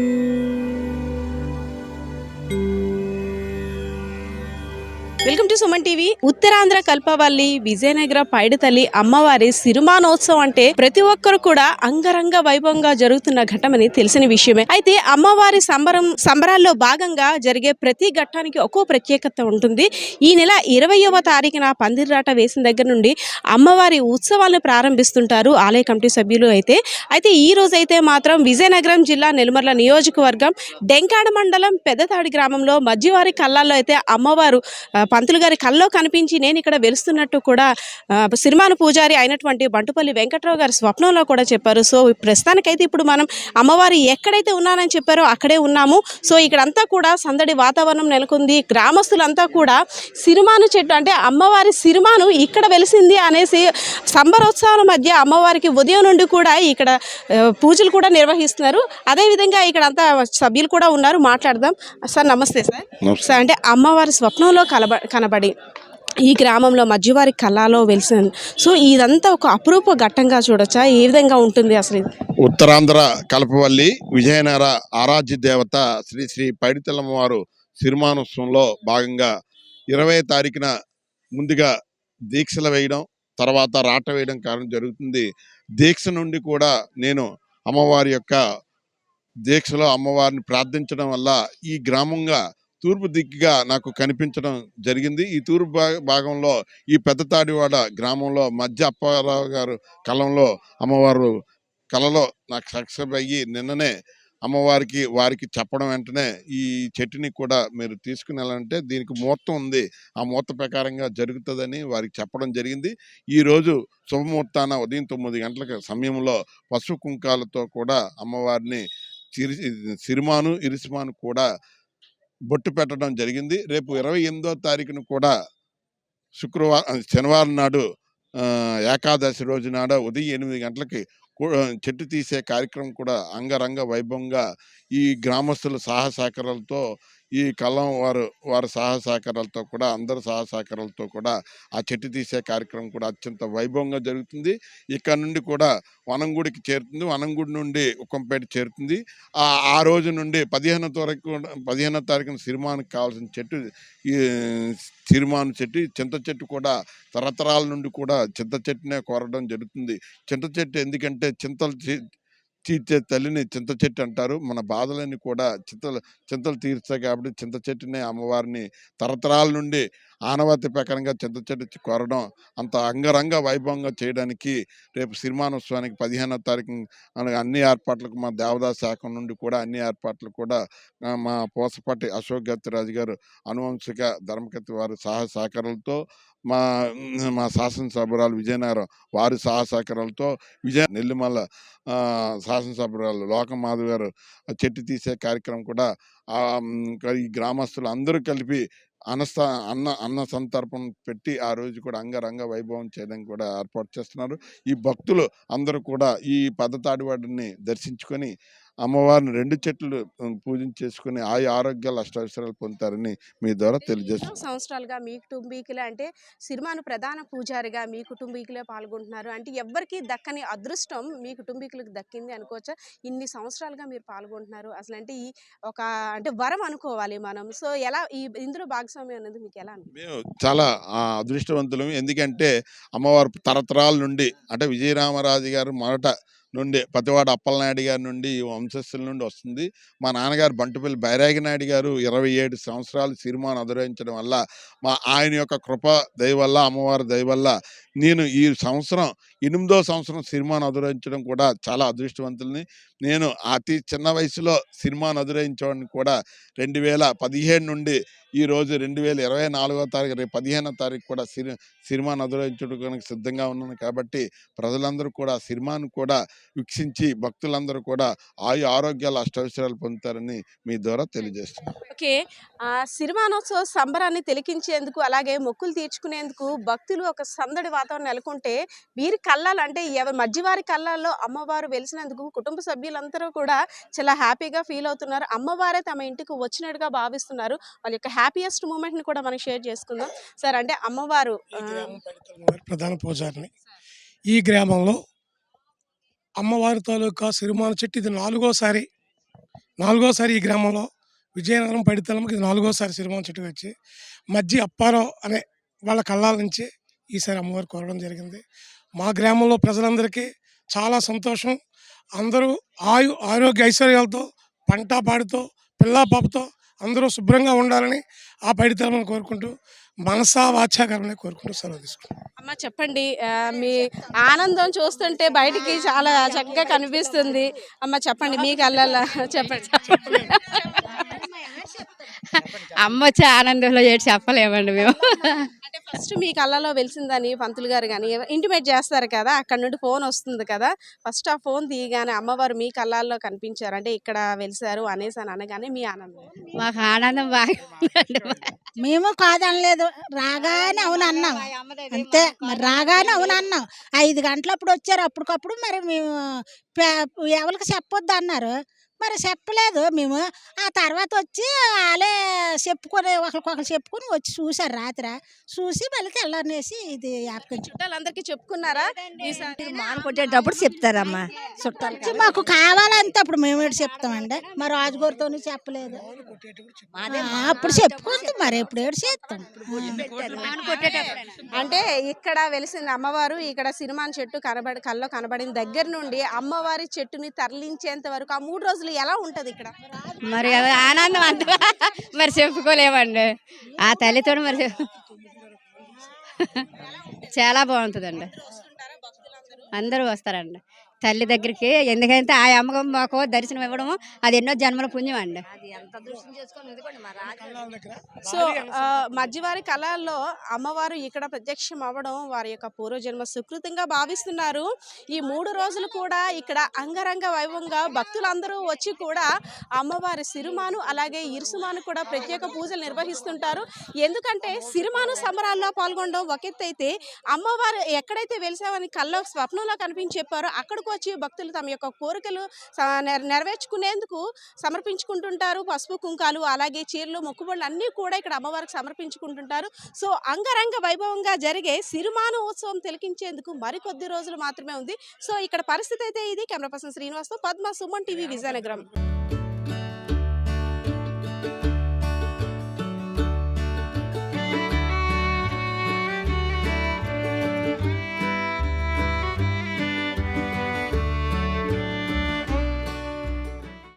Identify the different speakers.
Speaker 1: you.
Speaker 2: Welcome to Suman TV. Uttarandhra కల్పవల్లి Vijayanagara Paiditalli అమ్మవారి సిరిమానోత్సవం అంటే ప్రతి ఒక్కరు కూడా అంగరంగ వైభవంగా జరుగుతున్న ఘట్టమని తెలిసిన విషయమే. అయితే అమ్మవారి సంబరం సంబరాల్లో భాగంగా జరిగే ప్రతి ఘట్టానికి ఒక్కో ప్రత్యేకత ఉంటుంది. ఈ నెల ఇరవయవ తారీఖున పందిరాట వేసిన దగ్గర నుండి అమ్మవారి ఉత్సవాలను ప్రారంభిస్తుంటారు ఆలయ కమిటీ సభ్యులు అయితే. అయితే ఈ రోజు అయితే మాత్రం విజయనగరం జిల్లా నెల్మర్ల నియోజకవర్గం డెంకాడ మండలం పెద్దతాడి గ్రామంలో మధ్యవారి కళ్ళాల్లో అయితే అమ్మవారు పంతులు గారి కల్లో కనిపించి నేను ఇక్కడ వెలుస్తున్నట్టు కూడా సిరిమాను పూజారి అయినటువంటి బంటుపల్లి వెంకట్రావు గారి స్వప్నంలో కూడా చెప్పారు. సో ప్రస్తుతానికైతే ఇప్పుడు మనం అమ్మవారు ఎక్కడైతే ఉన్నానని చెప్పారో అక్కడే ఉన్నాము. సో ఇక్కడంతా కూడా సందడి వాతావరణం నెలకొంది. గ్రామస్తులంతా కూడా సిరిమాను చెట్టు అంటే అమ్మవారి సిరిమాను ఇక్కడ వెలిసింది అనేసి సంబరోత్సవాల మధ్య అమ్మవారికి ఉదయం నుండి కూడా ఇక్కడ పూజలు కూడా నిర్వహిస్తున్నారు. అదేవిధంగా ఇక్కడ అంతా సభ్యులు కూడా ఉన్నారు. మాట్లాడదాం. సార్ నమస్తే సార్. సార్ అంటే అమ్మవారి స్వప్నంలో కలబ కనబడి ఈ గ్రామంలో మధ్యవారి కళలో వెలిసింది సో ఇదంతా ఒక అపురూప ఘట్టంగా చూడొచ్చా? ఏ విధంగా ఉంటుంది అసలు ఇది?
Speaker 3: ఉత్తరాంధ్ర కలపవల్లి విజయనగర ఆరాధ్య దేవత శ్రీ శ్రీ పైడితల్లమ్మ వారు సిరిమానోత్సవంలో భాగంగా ఇరవై తారీఖున ముందుగా దీక్షలు వేయడం తర్వాత రాట వేయడం కారణం జరుగుతుంది. దీక్ష నుండి కూడా నేను అమ్మవారి యొక్క దీక్షలో అమ్మవారిని ప్రార్థించడం వల్ల ఈ గ్రామంగా తూర్పు దిక్కుగా నాకు కనిపించడం జరిగింది. ఈ తూర్పు భాగంలో ఈ పెద్దతాడివాడ గ్రామంలో మధ్య అప్పారావు గారు కలంలో అమ్మవారు కలలో నాకు సక్సెస్ అయ్యి నిన్ననే అమ్మవారికి వారికి చెప్పడం వెంటనే ఈ చెట్టుని కూడా మీరు తీసుకుని వెళ్ళాలంటే దీనికి ముహూర్తం ఉంది. ఆ ముహూర్త ప్రకారంగా జరుగుతుందని వారికి చెప్పడం జరిగింది. ఈరోజు శుభముహూర్తాన ఉదయం తొమ్మిది గంటల సమయంలో పసుపు కుంకాలతో కూడా అమ్మవారిని సిరి సిరిమాను ఇరిసిమాను కూడా బొట్టు పెట్టడం జరిగింది. రేపు ఇరవై ఎనిమిదో తారీఖున కూడా శుక్రవారం శనివారం నాడు ఏకాదశి రోజు నాడు ఉదయం ఎనిమిది గంటలకి చెట్టు తీసే కార్యక్రమం కూడా అంగరంగ వైభవంగా ఈ గ్రామస్తుల సహసహకారాలతో ఈ కలం వారు వారి సహసహకారాలతో కూడా అందరి సహసహకారాలతో కూడా ఆ చెట్టు తీసే కార్యక్రమం కూడా అత్యంత వైభవంగా జరుగుతుంది. ఇక్కడ నుండి కూడా వనంగుడికి చేరుతుంది. వనంగుడి నుండి ఉక్కంపేట చేరుతుంది. ఆ రోజు నుండి పదిహేనో తారీఖు పదిహేనో తారీఖున సిరిమానికి కావాల్సిన చెట్టు ఈ సిరిమాను చెట్టు చింత చెట్టు కూడా తరతరాల నుండి కూడా చింత చెట్టునే కోరడం జరుగుతుంది. చింత చెట్టు ఎందుకంటే చింతలు తీర్చే తల్లిని చింత చెట్టు అంటారు. మన బాధలన్నీ కూడా చింతలు చింతలు తీర్చాయి కాబట్టి చింత చెట్టునే అమ్మవారిని తరతరాల నుండి ఆనవాతి ప్రకారంగా చింత చెట్టు కోరడం అంత అంగరంగ వైభవంగా చేయడానికి రేపు సినిమానోత్సవానికి పదిహేనో తారీఖు అన్ని ఏర్పాట్లకు మా దేవదాస్ శాఖ నుండి కూడా అన్ని ఏర్పాట్లు కూడా మా పోసపాటి అశోక్ గత్తిరాజు గారు అనువంశిక ధర్మకర్త వారి సహ సహకారాలతో మా మా శాసనసభ్యురాలు విజయనగరం వారి సహ సహకారాలతో విజయ నెల్లిమల్ల ఆ, శాసనసభ్యురాలు లోకమాధవ్ గారు చెట్టు తీసే కార్యక్రమం కూడా ఈ గ్రామస్తులు అందరూ కలిపి అన్నస్థ అన్న అన్న సంతర్పణ పెట్టి ఆ రోజు కూడా అంగరంగ వైభవం చేయడానికి కూడా ఏర్పాటు చేస్తున్నారు. ఈ భక్తులు అందరూ కూడా ఈ పద్ధతాడివాడిని దర్శించుకొని అమ్మవారిని రెండు చెట్లు పూజన చేసుకుని ఆయు ఆరోగ్యాలు అష్టైశ్వర్యాలు పొందుతారని మీ ద్వారా తెలియజేస్తున్నాను
Speaker 2: ఎన్నో సంవత్సరాలుగా మీ కుటుంబీకులే అంటే సిరిమాను ప్రధాన పూజారిగా మీ కుటుంబీకులే పాల్గొంటున్నారు. అంటే ఎవ్వరికి దక్కని అదృష్టం మీ కుటుంబీకులకు దక్కింది అనుకోవచ్చా? ఇన్ని సంవత్సరాలుగా మీరు పాల్గొంటున్నారు. అసలు అంటే ఈ ఒక అంటే వరం అనుకోవాలి మనం. సో ఎలా ఈ ఇందులో భాగస్వామ్యం అనేది మీకు ఎలా
Speaker 3: మేము చాలా ఆ, అదృష్టవంతులం. ఎందుకంటే అమ్మవారు తరతరాల నుండి అంటే విజయరామరాజు గారు మొదట నుండి పతివాడ అప్పలనాయుడు గారి నుండి ఈ వంశస్థుల నుండి వస్తుంది. మా నాన్నగారు బంటుపల్లి బైరాగినాయుడు గారు ఇరవై ఏడు సంవత్సరాలు సిరిమాను అధిరోహించడం వల్ల మా ఆయన యొక్క కృప దయవల్ల అమ్మవారి దయవల్ల నేను ఈ సంవత్సరం ఎనిమిదో సంవత్సరం సినిమాను అధిరోహించడం కూడా చాలా అదృష్టవంతుల్ని. నేను అతి చిన్న వయసులో సినిమాను అధిరోహించడానికి కూడా రెండు వేల పదిహేడు నుండి ఈ రోజు రెండు వేల ఇరవై నాలుగో తారీఖు రేపు పదిహేనో తారీఖు కూడా సిరి సినిమాను అధిరోహించడానికి సిద్ధంగా ఉన్నాను కాబట్టి ప్రజలందరూ కూడా సినిమాను కూడా వీక్షించి భక్తులందరూ కూడా ఆయు ఆరోగ్యాలు అష్టవిషయాలు పొందుతారని మీ ద్వారా తెలియజేస్తున్నాను.
Speaker 2: ఓకే. ఆ సంబరాన్ని తిలకించేందుకు అలాగే మొక్కులు తీర్చుకునేందుకు భక్తులు ఒక సందడి వాతావరణం నెలకొంటే వీరి కళ్ళాలు అంటే ఎవరి మధ్యవారి కళ్ళాల్లో అమ్మవారు వెలిసినందుకు కుటుంబ సభ్యులందరూ కూడా చాలా హ్యాపీగా ఫీల్ అవుతున్నారు. అమ్మవారే తమ ఇంటికి వచ్చినట్టుగా భావిస్తున్నారు. వాళ్ళ యొక్క హ్యాపీయెస్ట్ మూమెంట్ని కూడా మనం షేర్ చేసుకుందాం. సార్ అంటే అమ్మవారు
Speaker 4: ప్రధాన పూజారిని. ఈ గ్రామంలో అమ్మవారి తాలూకా సిరిమాన చెట్టు ఇది నాలుగోసారి నాలుగోసారి ఈ గ్రామంలో విజయనగరం పడితలకి ఇది నాలుగోసారి సిరిమాన చెట్టు వచ్చి మధ్య అప్పారావు అనే వాళ్ళ కళ్ళాల నుంచి ఈసారి అమ్మవారు కోరడం జరిగింది. మా గ్రామంలో ప్రజలందరికీ చాలా సంతోషం. అందరూ ఆయు ఆరోగ్య ఐశ్వర్యాలతో పంట పాడుతో పిల్లా పాపతో అందరూ శుభ్రంగా ఉండాలని ఆ పడితలను కోరుకుంటూ మనసా వాచాకరణ కోరుకుంటూ సెలవు తీసుకుంటాం
Speaker 2: అమ్మ చెప్పండి. మీ ఆనందం చూస్తుంటే బయటికి చాలా చక్కగా కనిపిస్తుంది. అమ్మ చెప్పండి మీ కళ్ళల్లో చెప్పండి.
Speaker 5: అమ్మ వచ్చే ఆనందంలో చెప్పలేమండి మేము.
Speaker 2: ఫస్ట్ మీ కళ్ళలో వెలిసిందని పంతులు గారు కానీ ఇంటిమేట్ చేస్తారు కదా అక్కడ నుండి ఫోన్ వస్తుంది కదా ఫస్ట్ ఆ ఫోన్ తీయగానే అమ్మవారు మీ కళ్ళల్లో కనిపించారు అంటే ఇక్కడ వెలిసారు అనేసి అని అనగానే మీ ఆనందం.
Speaker 5: మాకు ఆనందం బాగా.
Speaker 6: మేము కాదనలేదు రాగానే అవును అన్నాం. అంతే మరి రాగానే అవును అన్నాం. ఐదు గంటలప్పుడు వచ్చారు అప్పటికప్పుడు మరి మేము పే- ఎవరికి చెప్పొద్దు అన్నారు. మరి చెప్పలేదు. మేము ఆ తర్వాత వచ్చి వాళ్ళే చెప్పుకొని ఒకరికొకరు చెప్పుకొని వచ్చి చూసారు రాత్రి. చూసి మళ్ళీ తెల్లనేసి ఇది యాపకొచ్చి
Speaker 2: చుట్టాలందరికీ చెప్పుకున్నారా? ఈసారి
Speaker 7: మాన కొట్టేటప్పుడు చెప్తారమ్మా. చుట్టాలు
Speaker 6: మాకు కావాలంటే అప్పుడు మేము ఏంటి చెప్తామండి. మా రాజుగారితో చెప్పలేదు. అప్పుడు చెప్పుకుంటాం మరి ఎప్పుడు ఏడు చేస్తాం.
Speaker 2: అంటే ఇక్కడ వెలిసిన అమ్మవారు ఇక్కడ సినిమాన్ చెట్టు కనబడి కల్లో కనబడిన దగ్గర నుండి అమ్మవారి చెట్టుని తరలించేంత వరకు ఆ మూడు రోజులు ఎలా ఉంటది ఇక్కడ?
Speaker 5: మరి అది ఆనందం అంత మరి చెప్పుకోలేమండి. ఆ తల్లితో మరి చెప్- చాలా బాగుంటుందండి. అందరూ వస్తారండి. తల్లి దగ్గరికి ఎందుకంటే ఆ అమ్మకం మాకు దర్శనం ఇవ్వడము అది ఎన్నో జన్మల పుణ్యం అండి.
Speaker 2: సో మధ్యవారి కళల్లో అమ్మవారు ఇక్కడ ప్రత్యక్షం అవ్వడం వారి యొక్క పూర్వజన్మ సుకృతంగా భావిస్తున్నారు. ఈ మూడు రోజులు కూడా ఇక్కడ అంగరంగ వైభవంగా భక్తులందరూ వచ్చి కూడా అమ్మవారి సిరిమాను అలాగే ఇరుసుమాను కూడా ప్రత్యేక పూజలు నిర్వహిస్తుంటారు. ఎందుకంటే సిరిమాను సంబరాల్లో పాల్గొనడం ఒక ఎత్తు అయితే అమ్మవారు ఎక్కడైతే వెలిసామని కల్లో స్వప్నంలో కనిపించి చెప్పారో వచ్చి భక్తులు తమ యొక్క కోరికలు నెరవేర్చుకునేందుకు సమర్పించుకుంటుంటారు. పసుపు కుంకాలు అలాగే చీరలు మొక్కుబళ్ళు అన్నీ కూడా ఇక్కడ అమ్మవారికి సమర్పించుకుంటుంటారు. సో అంగరంగ వైభవంగా జరిగే సిరిమాను ఉత్సవం తిలకించేందుకు మరికొద్ది రోజులు మాత్రమే ఉంది. సో ఇక్కడ పరిస్థితి అయితే ఇది. కెమెరా పర్సన్ శ్రీనివాస్తో పద్మ సుమన్ టీవీ విజయనగరం.